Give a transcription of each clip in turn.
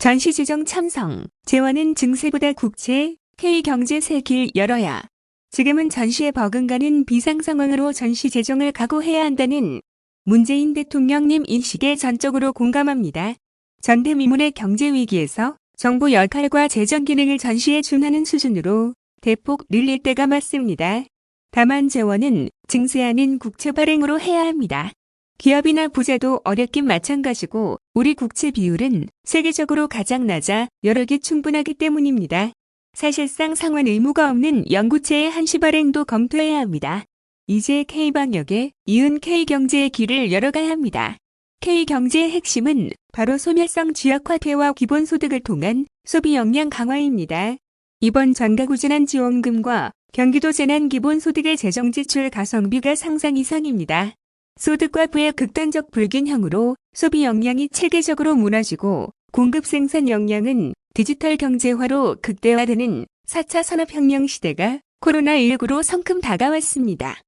전시재정 참성, 재원은 증세보다 국채, K경제 새 길 열어야. 지금은 전시에 버금가는 비상 상황으로 전시 재정을 각오해야 한다는 문재인 대통령님 인식에 전적으로 공감합니다. 전대미문의 경제 위기에서 정부 역할과 재정 기능을 전시에 준하는 수준으로 대폭 늘릴 때가 맞습니다. 다만 재원은 증세 아닌 국채 발행으로 해야 합니다. 기업이나 부자도 어렵긴 마찬가지고 우리 국채 비율은 세계적으로 가장 낮아 개 충분하기 때문입니다. 사실상 상환 의무가 없는 영구채의 한시 발행도 검토해야 합니다. 이제 K방역에 이은 K경제의 길을 열어가야 합니다. K경제의 핵심은 바로 소멸성 지역화폐와 기본소득을 통한 소비 역량 강화입니다. 이번 전가구재난 지원금과 경기도 재난기본소득의 재정지출 가성비가 상상 이상입니다. 소득과 부의 극단적 불균형으로 소비 역량이 체계적으로 무너지고 공급 생산 역량은 디지털 경제화로 극대화되는 4차 산업혁명 시대가 코로나19로 성큼 다가왔습니다.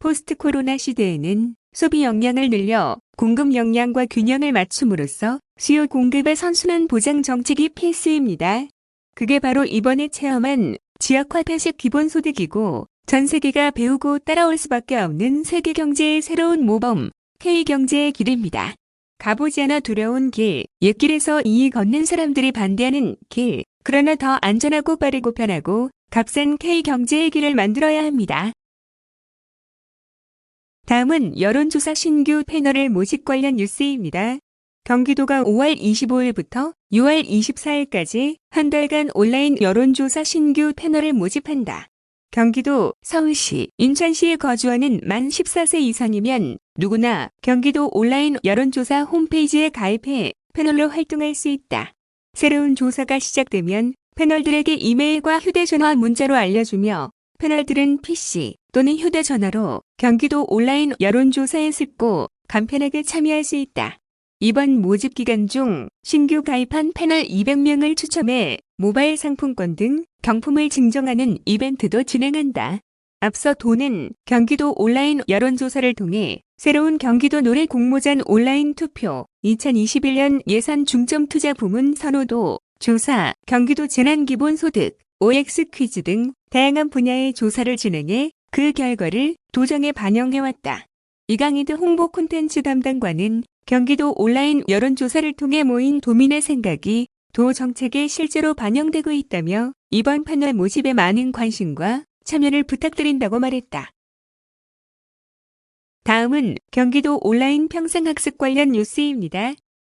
포스트 코로나 시대에는 소비 역량을 늘려 공급 역량과 균형을 맞춤으로써 수요 공급의 선순환 보장 정책이 필수입니다. 그게 바로 이번에 체험한 지역화폐식 기본소득이고 전 세계가 배우고 따라올 수밖에 없는 세계 경제의 새로운 모범 K경제의 길입니다. 가보지 않아 두려운 길, 옛길에서 이익 걷는 사람들이 반대하는 길, 그러나 더 안전하고 빠르고 편하고 값싼 K경제의 길을 만들어야 합니다. 다음은 여론조사 신규 패널을 모집 관련 뉴스입니다. 경기도가 5월 25일부터 6월 24일까지 한 달간 온라인 여론조사 신규 패널을 모집한다. 경기도, 서울시, 인천시에 거주하는 만 14세 이상이면 누구나 경기도 온라인 여론조사 홈페이지에 가입해 패널로 활동할 수 있다. 새로운 조사가 시작되면 패널들에게 이메일과 휴대전화 문자로 알려주며 패널들은 PC 또는 휴대전화로 경기도 온라인 여론조사에 쉽고 간편하게 참여할 수 있다. 이번 모집 기간 중 신규 가입한 패널 200명을 추첨해 모바일 상품권 등 경품을 증정하는 이벤트도 진행한다. 앞서 도는 경기도 온라인 여론조사를 통해 새로운 경기도 노래 공모전 온라인 투표, 2021년 예산 중점 투자 부문 선호도, 조사, 경기도 재난기본소득, OX 퀴즈 등 다양한 분야의 조사를 진행해 그 결과를 도정에 반영해왔다. 이강희드 홍보 콘텐츠 담당관은 경기도 온라인 여론조사를 통해 모인 도민의 생각이 도 정책에 실제로 반영되고 있다며 이번 패널 모집에 많은 관심과 참여를 부탁드린다고 말했다. 다음은 경기도 온라인 평생학습 관련 뉴스입니다.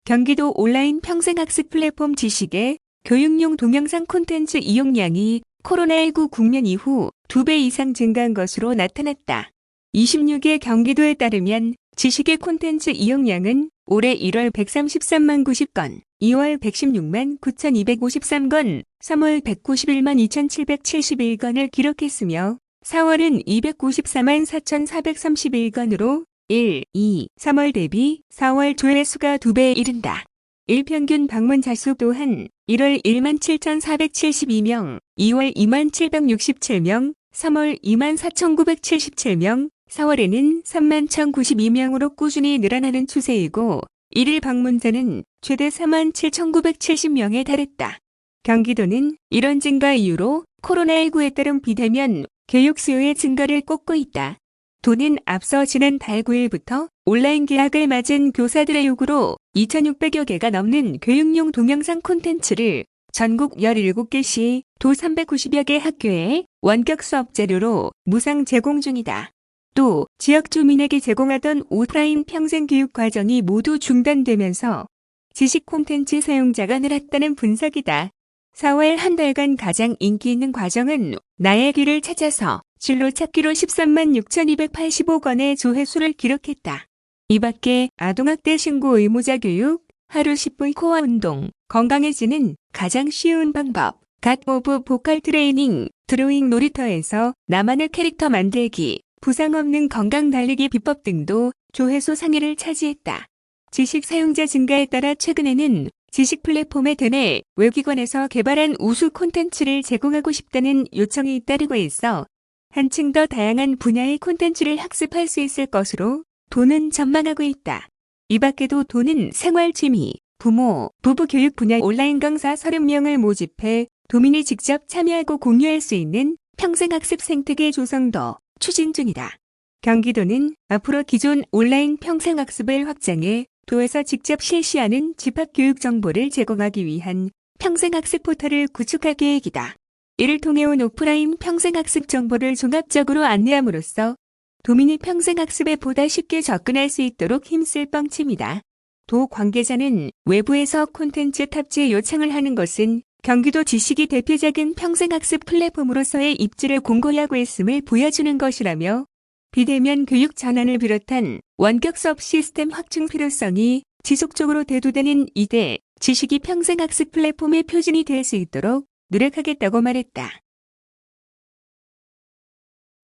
경기도 온라인 평생학습 플랫폼 지식의 교육용 동영상 콘텐츠 이용량이 코로나19 국면 이후 2배 이상 증가한 것으로 나타났다. 26일 경기도에 따르면 지식의 콘텐츠 이용량은 올해 1월 133만 90건, 2월 116만 9,253건, 3월 191만 2,771건을 기록했으며 4월은 294만 4,431건으로 1, 2, 3월 대비 4월 조회수가 2배에 이른다. 일평균 방문 자 수 또한 1월 1만 7,472명, 2월 2만 767명, 3월 2만 4,977명, 4월에는 3만 1,092명으로 꾸준히 늘어나는 추세이고 1일 방문자는 최대 4만 7,970명에 달했다. 경기도는 이런 증가 이유로 코로나19에 따른 비대면 교육 수요의 증가를 꼽고 있다. 도는 앞서 지난 달 9일부터 온라인 계약을 맞은 교사들의 요구로 2,600여 개가 넘는 교육용 동영상 콘텐츠를 전국 17개 시 도 390여 개 학교에 원격 수업 자료로 무상 제공 중이다. 또 지역 주민에게 제공하던 오프라인 평생 교육 과정이 모두 중단되면서 지식 콘텐츠 사용자가 늘었다는 분석이다. 4월 한 달간 가장 인기 있는 과정은 나의 길을 찾아서 진로 찾기로 13만 6,285건의 조회수를 기록했다. 이 밖에 아동학대 신고 의무자 교육, 하루 10분 코어 운동, 건강해지는 가장 쉬운 방법, 갓 오브 보컬 트레이닝, 드로잉 놀이터에서 나만의 캐릭터 만들기, 부상 없는 건강 달리기 비법 등도 조회수 상위를 차지했다. 지식 사용자 증가에 따라 최근에는 지식 플랫폼에 대내 외기관에서 개발한 우수 콘텐츠를 제공하고 싶다는 요청이 따르고 있어 한층 더 다양한 분야의 콘텐츠를 학습할 수 있을 것으로 도는 전망하고 있다. 이 밖에도 도는 생활 취미, 부모, 부부 교육 분야 온라인 강사 30명을 모집해 도민이 직접 참여하고 공유할 수 있는 평생학습 생태계 조성도 추진 중이다. 경기도는 앞으로 기존 온라인 평생학습을 확장해 도에서 직접 실시하는 집합교육 정보를 제공하기 위한 평생학습 포털을 구축할 계획이다. 이를 통해 온 오프라인 평생학습 정보를 종합적으로 안내함으로써 도민이 평생학습에 보다 쉽게 접근할 수 있도록 힘쓸 뻥침이다. 도 관계자는 외부에서 콘텐츠 탑재 요청을 하는 것은 경기도 지식이 대표적인 평생학습 플랫폼으로서의 입지를 공고히 하고 있음을 보여주는 것이라며 비대면 교육 전환을 비롯한 원격 수업 시스템 확충 필요성이 지속적으로 대두되는 이대 지식이 평생 학습 플랫폼의 표준이 될 수 있도록 노력하겠다고 말했다.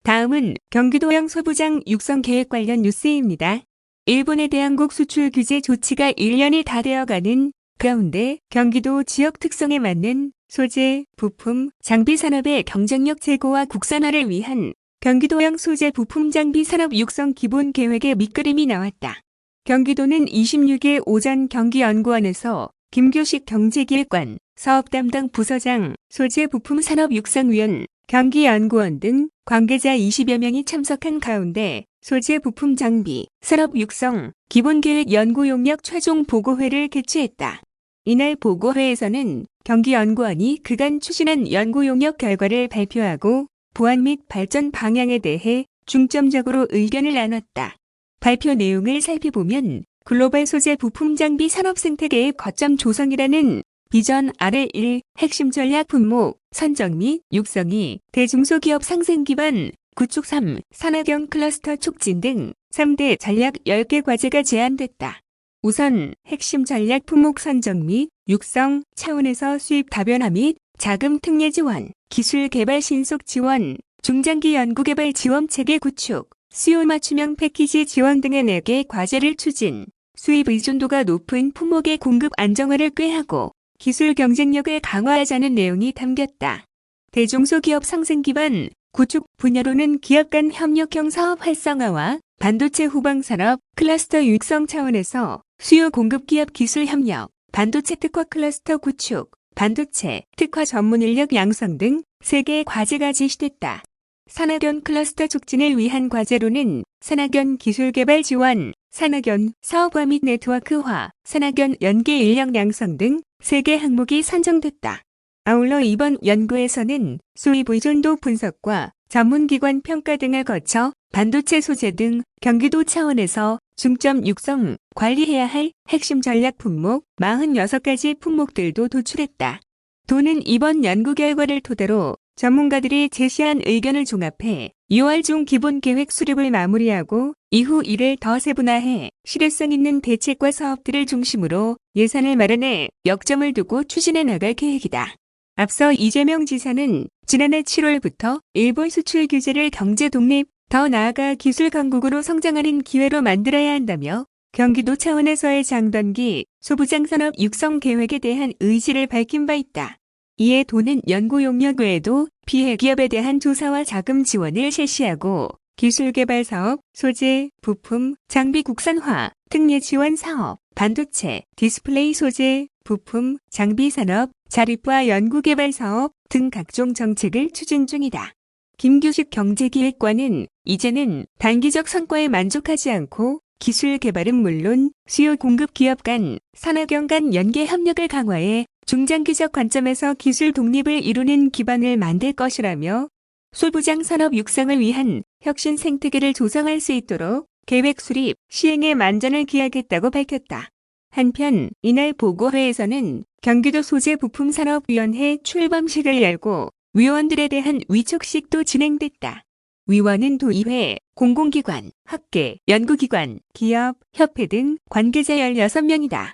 다음은 경기도형 소부장 육성 계획 관련 뉴스입니다. 일본에 대한 곡 수출 규제 조치가 1년이 다 되어가는 가운데 경기도 지역 특성에 맞는 소재, 부품, 장비 산업의 경쟁력 제고와 국산화를 위한 경기도형 소재 부품 장비 산업 육성 기본 계획의 밑그림이 나왔다. 경기도는 26일 오전 경기연구원에서 김교식 경제기획관, 사업 담당 부서장, 소재 부품 산업 육성위원, 경기연구원 등 관계자 20여 명이 참석한 가운데 소재 부품 장비, 산업 육성, 기본계획 연구 용역 최종 보고회를 개최했다. 이날 보고회에서는 경기연구원이 그간 추진한 연구 용역 결과를 발표하고 보안 및 발전 방향에 대해 중점적으로 의견을 나눴다. 발표 내용을 살펴보면 글로벌 소재 부품 장비 산업 생태계의 거점 조성이라는 비전 아래 1 핵심 전략 품목 선정 및 육성이 대중소기업 상생 기반 구축 3 산학형 클러스터 촉진 등 3대 전략 10개 과제가 제안됐다. 우선 핵심 전략 품목 선정 및 육성 차원에서 수입 다변화 및 자금 특례 지원, 기술 개발 신속 지원, 중장기 연구개발 지원 체계 구축, 수요 맞춤형 패키지 지원 등의 4개 과제를 추진, 수입 의존도가 높은 품목의 공급 안정화를 꾀하고 기술 경쟁력을 강화하자는 내용이 담겼다. 대중소기업 상생 기반 구축 분야로는 기업 간 협력형 사업 활성화와 반도체 후방 산업 클러스터 육성 차원에서 수요 공급 기업 기술 협력, 반도체 특화 클러스터 구축, 반도체 특화 전문 인력 양성 등 3개의 과제가 제시됐다. 산학연 클러스터 촉진을 위한 과제로는 산학연 기술 개발 지원, 산학연 사업화 및 네트워크화, 산학연 연계 인력 양성 등 3개 항목이 선정됐다. 아울러 이번 연구에서는 수입 의존도 분석과 전문기관 평가 등을 거쳐 반도체 소재 등 경기도 차원에서 중점 육성, 관리해야 할 핵심 전략 품목 46가지 품목들도 도출했다. 도는 이번 연구 결과를 토대로 전문가들이 제시한 의견을 종합해 6월 중 기본 계획 수립을 마무리하고 이후 이를 더 세분화해 실효성 있는 대책과 사업들을 중심으로 예산을 마련해 역점을 두고 추진해 나갈 계획이다. 앞서 이재명 지사는 지난해 7월부터 일본 수출 규제를 경제 독립, 더 나아가 기술 강국으로 성장하는 기회로 만들어야 한다며 경기도 차원에서의 장단기 소부장 산업 육성 계획에 대한 의지를 밝힌 바 있다. 이에 도는 연구 용역 외에도 피해 기업에 대한 조사와 자금 지원을 실시하고 기술 개발 사업, 소재, 부품, 장비 국산화, 특례 지원 사업, 반도체, 디스플레이 소재, 부품, 장비 산업, 자립과 연구 개발 사업 등 각종 정책을 추진 중이다. 김규식 경제기획관은 이제는 단기적 성과에 만족하지 않고 기술 개발은 물론 수요 공급 기업 간, 산학연 간 연계 협력을 강화해 중장기적 관점에서 기술 독립을 이루는 기반을 만들 것이라며 소부장 산업 육성을 위한 혁신 생태계를 조성할 수 있도록 계획 수립, 시행에 만전을 기하겠다고 밝혔다. 한편 이날 보고회에서는 경기도 소재 부품산업위원회 출범식을 열고 위원들에 대한 위촉식도 진행됐다. 위원은 도의회, 공공기관, 학계, 연구기관, 기업, 협회 등 관계자 16명이다.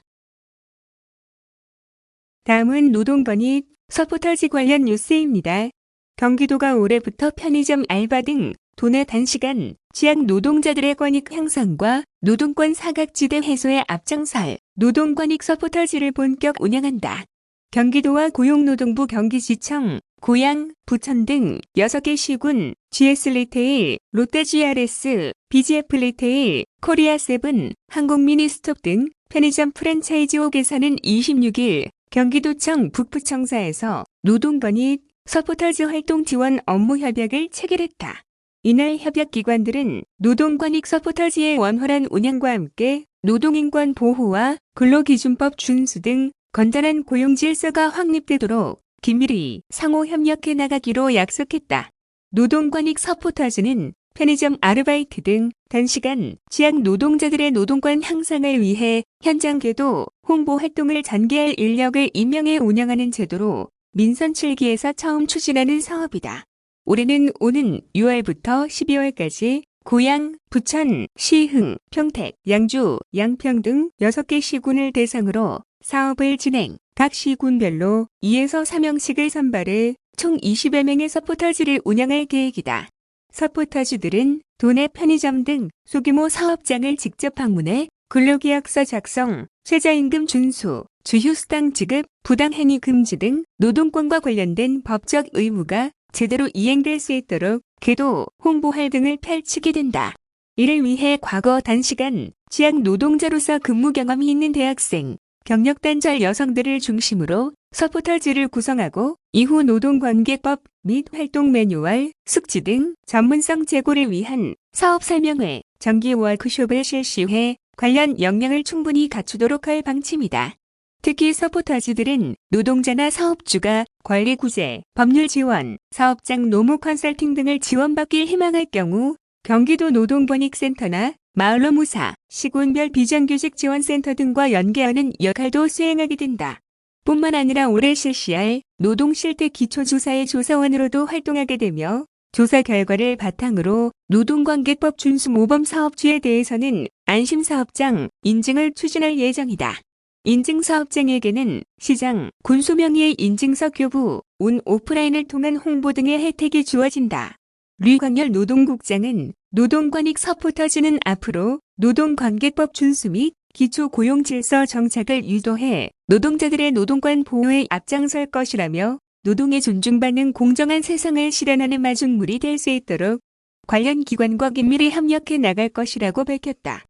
다음은 노동번익 서포터지 관련 뉴스입니다. 경기도가 올해부터 편의점 알바 등 도내 단시간 취약 노동자들의 권익 향상과 노동권 사각지대 해소에 앞장설 노동권익 서포터지를 본격 운영한다. 경기도와 고용노동부 경기지청, 고양, 부천 등 6개 시군, GS 리테일, 롯데 GRS, BGF 리테일, 코리아 세븐, 한국미니스톱 등 편의점 프랜차이즈 옥에서는 26일 경기도청 북부청사에서 노동건익 서포터즈 활동 지원 업무 협약을 체결했다. 이날 협약기관들은 노동권익 서포터즈의 원활한 운영과 함께 노동인권 보호와 근로기준법 준수 등 건전한 고용 질서가 확립되도록 긴밀히 상호 협력해 나가기로 약속했다. 노동권익 서포터즈는 편의점 아르바이트 등 단시간 취약 노동자들의 노동권 향상을 위해 현장 궤도 홍보 활동을 전개할 인력을 임명해 운영하는 제도로 민선 7기에서 처음 추진하는 사업이다. 올해는 오는 6월부터 12월까지 고양, 부천, 시흥, 평택, 양주, 양평 등 6개 시군을 대상으로 사업을 진행, 각 시군별로 2에서 3명씩을 선발해 총 20여 명의 서포터즈를 운영할 계획이다. 서포터즈들은 도내 편의점 등 소규모 사업장을 직접 방문해 근로계약서 작성, 최저임금 준수, 주휴수당 지급, 부당행위 금지 등 노동권과 관련된 법적 의무가 제대로 이행될 수 있도록 궤도, 홍보할 등을 펼치게 된다. 이를 위해 과거 단시간 취약 노동자로서 근무 경험이 있는 대학생, 경력 단절 여성들을 중심으로 서포터즈를 구성하고 이후 노동관계법 및 활동 매뉴얼, 숙지 등 전문성 제고를 위한 사업 설명회, 정기 워크숍을 실시해 관련 역량을 충분히 갖추도록 할 방침이다. 특히 서포터즈들은 노동자나 사업주가 관리 구제, 법률 지원, 사업장 노무 컨설팅 등을 지원받길 희망할 경우 경기도 노동권익센터나 마을노무사, 시군별 비정규직 지원센터 등과 연계하는 역할도 수행하게 된다. 뿐만 아니라 올해 실시할 노동실태 기초조사의 조사원으로도 활동하게 되며 조사 결과를 바탕으로 노동관계법 준수 모범 사업주에 대해서는 안심사업장 인증을 추진할 예정이다. 인증사업장에게는 시장, 군소명의의 인증서 교부, 운 오프라인을 통한 홍보 등의 혜택이 주어진다. 류광열 노동국장은 노동권익 서포터즈는 앞으로 노동관계법 준수 및 기초고용질서 정착을 유도해 노동자들의 노동권 보호에 앞장설 것이라며 노동에 존중받는 공정한 세상을 실현하는 마중물이 될 수 있도록 관련 기관과 긴밀히 협력해 나갈 것이라고 밝혔다.